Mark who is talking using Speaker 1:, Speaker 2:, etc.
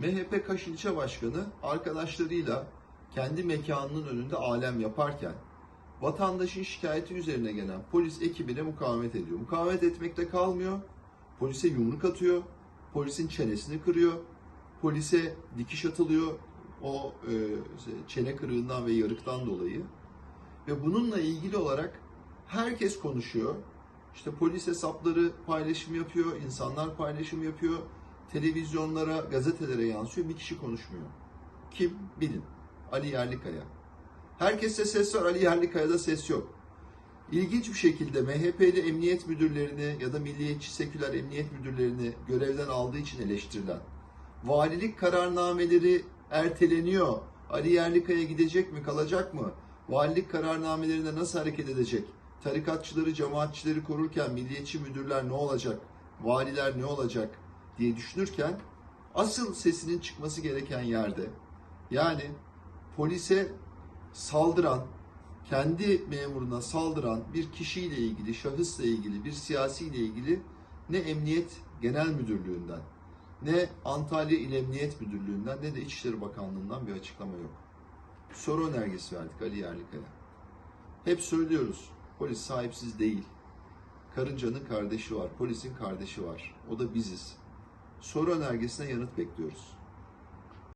Speaker 1: MHP Kaş İlçe Başkanı arkadaşlarıyla kendi mekanının önünde alem yaparken vatandaşın şikayeti üzerine gelen polis ekibine mukavemet ediyor. Mukavemet etmekte kalmıyor. Polise yumruk atıyor. Polisin çenesini kırıyor. Polise dikiş atılıyor o e, çene kırığından ve yarıktan dolayı. Ve bununla ilgili olarak herkes konuşuyor. İşte polis hesapları paylaşım yapıyor, insanlar paylaşım yapıyor, televizyonlara, gazetelere yansıyor. Bir kişi konuşmuyor. Kim? Bilin. Ali Yerlikaya. Herkeste ses var, Ali Yerlikaya'da ses yok. İlginç bir şekilde MHP'li emniyet müdürlerini ya da milliyetçi seküler emniyet müdürlerini görevden aldığı için eleştirilen, valilik kararnameleri erteleniyor, Ali Yerlikaya gidecek mi, kalacak mı? Valilik kararnamelerinde nasıl hareket edecek? Tarikatçıları, cemaatçileri korurken milliyetçi müdürler ne olacak? Valiler ne olacak? Diye düşünürken asıl sesinin çıkması gereken yerde yani polise saldıran, kendi memuruna saldıran bir kişiyle ilgili, şahısla ilgili, bir siyasiyle ilgili ne Emniyet Genel Müdürlüğü'nden, ne Antalya İl Emniyet Müdürlüğü'nden ne de İçişleri Bakanlığı'ndan bir açıklama yok. Soru önergesi verdik Ali Yerlikaya. Hep söylüyoruz, polis sahipsiz değil. Karıncanın kardeşi var, polisin kardeşi var. O da biziz. Soru önergesine yanıt bekliyoruz.